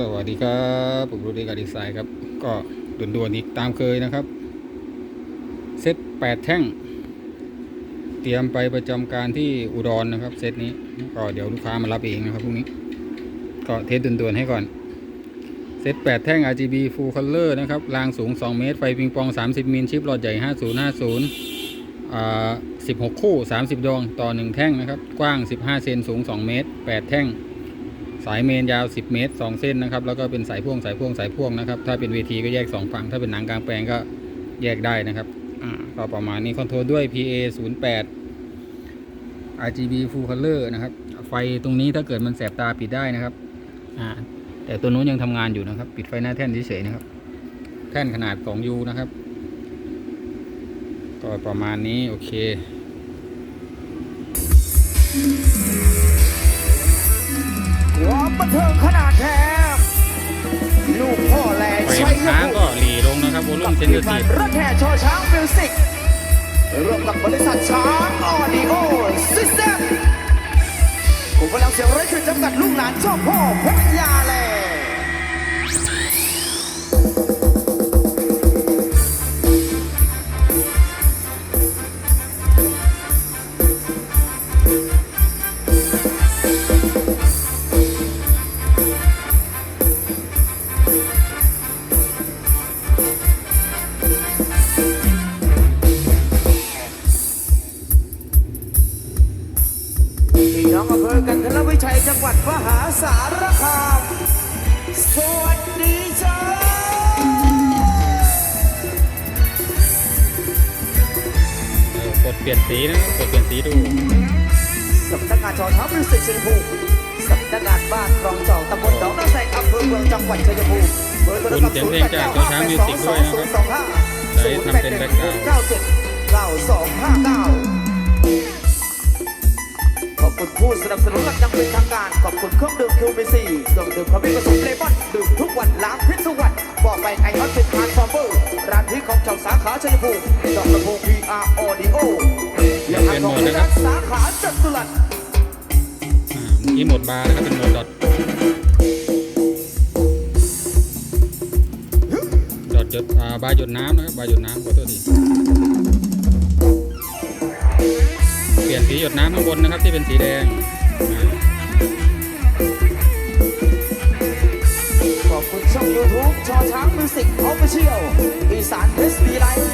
สวัสดีครับผมรูดีการดีไซน์ครับ ก็ด่วนๆอีกตามเคยนะครับ เซตแปดแท่ง เตรียมไปประจำการที่อุดรนะครับ เซตนี้ก็เดี๋ยวลูกค้ามารับเองนะครับพรุ่งนี้ ก็เทสด่วนๆให้ก่อน เซต8แท่ง RGB Full Color นะครับรางสูง 2 เมตร ไฟปิงปอง 30 มิลชิปหลอดใหญ่ 5050อ่า16 คู่ 30 ดวงต่อ 1 แท่งนะครับ กว้าง 15 เซนสูง 2 เมตร 8 แท่ง สายเมนยาว 10 เมตร 2 เส้นนะครับ แล้วก็เป็นสายพ่วงสายพ่วงสายพ่วงนะครับ ถ้าเป็นเวทีก็แยก 2 ฝั่ง ถ้าเป็นหนังกลางแปลงก็แยกได้นะครับอ่าก็ประมาณนี้คอนโทรลด้วย PA 08 RGB Full Color นะครับ ไฟตรงนี้ถ้าเกิดมันแสบตาปิดได้นะครับอ่าแต่ตัวนู้นยังทำงานอยู่นะครับ ปิดไฟหน้าแท่นเฉยๆนะครับ แท่นขนาด 2U นะครับ ก็ประมาณนี้โอเคคว เทิงขนาดแท้ลูกพ่อแหล่ไฟชัมันยค้างภูก็มิหลีลงนะครับโวลุ่มเซนเซอร์กัทีบฟรถแห่ชอช้างมิวสิกร่วมกับบริษัทช้างออดิโอซิสเต็มผมพลังเสียงไร้คืนจำกัดลูกหลานเจ้าพ่อพญาแล พี่น้องอำเภอกันทรวิชัยจังหวัดมหาสารคามสวัสดีจ้าเออกดเปลี่ยนสีนะครับกดเปลี่ยนสีดูสำนักงานชอช้างมิวสิกชัยภูมิสำนักงานบ้านคลองจอกตำบลหนองนาแสงอำเภอเมืองจังหวัดชัยภูมิเบอร์โทรศัพท์คุณเสียงเพลงจากชอช้างมิวสิกด้วยนะครับ089ใช้ทำเป็นแบ็คกราวด์เก้าเจ็ดเก้าสองห้าเก้าขอบคุณ ผู้สนับสนุนหลักอยังเป็นทางการ ขอบคุณเครื่องดื่มคิวบีซีเครื่องดื่มขมิ้นผสมเลมอนดื่มทุกวันล้างพิษทุกวันบอกไปไอคอนเป็นทานฟอร์เมอร์ร้านที่ของชาวสาขาชัยภูมิดอกลำโพง PR Audio และทางของร้านสาขาจัตุรัสนี้หมดบาร์นะครับเป็นโหมดดอทดอทหยดบาร์หยดน้ำนะครับบาร์หยดน้ำขอโทษทีเปลี่ยน สีหยดน้ำข้างบนนะครับที่เป็นสีแดงขอบคุณช่อง YouTube ชอช้างมิวสิกออฟฟิเชียลอีสานเทสบีไลท์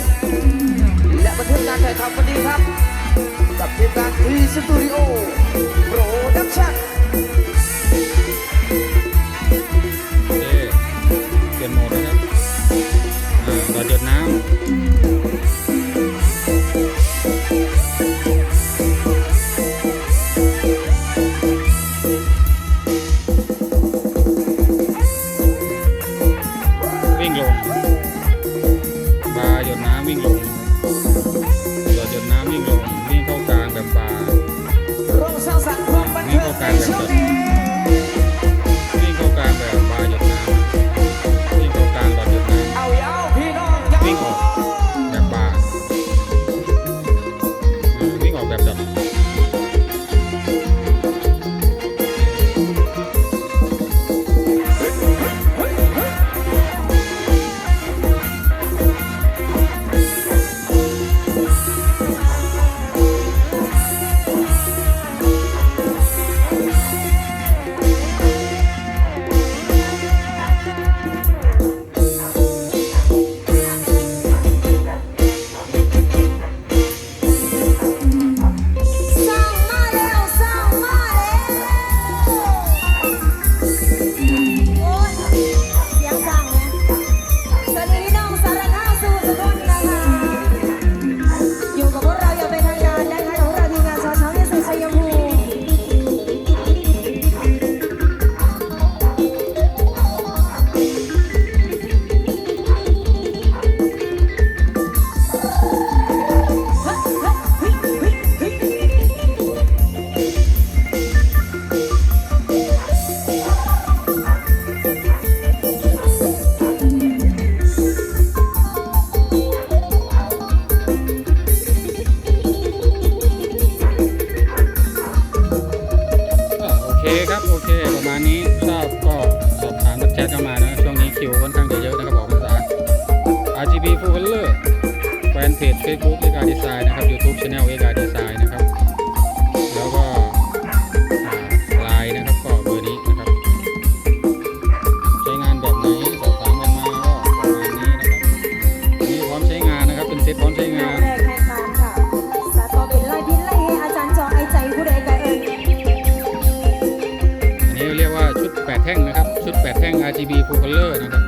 นี้เรียกว่าชุด 8 แท่งนะครับ ชุด 8 แท่ง RGB full color นะครับ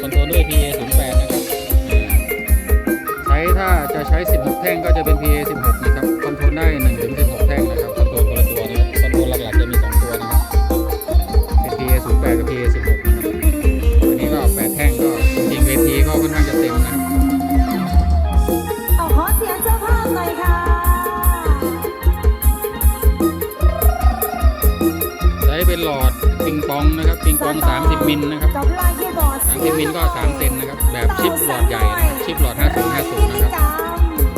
คอนโทรลด้วย PA 0 8นะครับ ใช้ถ้าจะใช้ 16 แท่งก็จะเป็น PA 16 นะครับคอนโทรลได้1 เป็นหลอดปิงปองนะครับปิงปอง 30 มิลนะครับกับลายที่บอร์ด30มิลก็ 3 เซนนะครับ แบบชิปหลอดใหญ่นะครับชิปหลอด 5050 นะครับ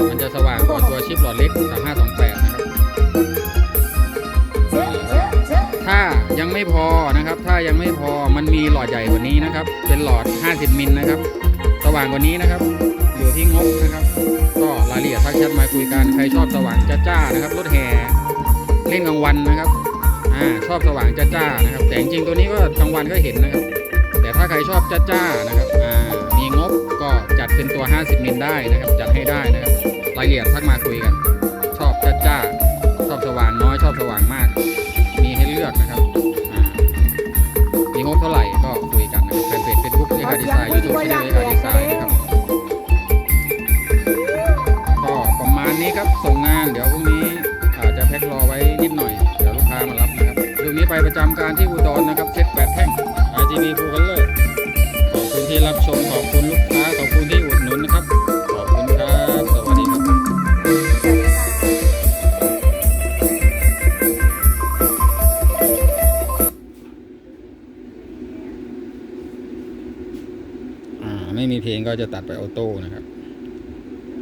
มันจะสว่างกว่าตัวชิปหลอดเล็กกับ528 นะครับ ถ้ายังไม่พอนะครับ ถ้ายังไม่พอมันมีหลอดใหญ่กว่านี้นะครับ เป็นหลอด 50 มิลนะครับ สว่างกว่านี้นะครับ อยู่ที่งบนะครับ ก็รายละเอียดทักแชทมาคุยกัน ใครชอบสว่างจ้าๆนะครับ รถแห่เล่นกลางวันนะครับ อ่าชอบสว่างจ้าๆนะครับ แต่จริงตัวนี้ก็กลางวันก็เห็นนะครับ แต่ถ้าใครชอบจ้าๆนะครับอ่ามีงบก็จัดเป็นตัว 50 มิลได้นะครับ จัดให้ได้นะครับรายละเอียดทักมาคุยกัน ชอบจ้าๆชอบสว่างน้อยชอบสว่างมาก มีให้เลือกนะครับอ่ามีงบเท่าไหร่ก็คุยกันนะครับแฟนเพจเฟซบุ๊กเอกาดีไซน์ยูทูบช่องเอกาดีไซน์นะครับก็ประมาณนี้ครับส่งงานเดี๋ยวพรุ่งนี้อาจจะแพ็ครอไว้นิดหน่อย เดี๋ยวลูกค้ามารับ ไปประจำการที่อุดรนะครับเซ็ตแปดแท่ง RGB Full Color ขอบคุณที่รับชมขอบคุณลูกค้าขอบคุณที่อุดหนุนนะครับ ขอบคุณครับสวัสดีครับอ่าไม่มีเพลงก็จะตัดไปออโต้นะครับ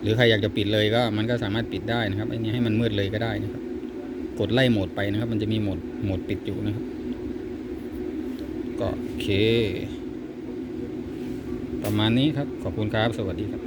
หรือใครอยากจะปิดเลยก็มันก็สามารถปิดได้นะครับอันนี้ให้มันมืดเลยก็ได้นะครับ กดไล่โหมดไปนะครับ มันจะมีโหมดโหมดปิดอยู่นะครับ ก็โอเค ประมาณนี้ครับ ขอบคุณครับ สวัสดีครับ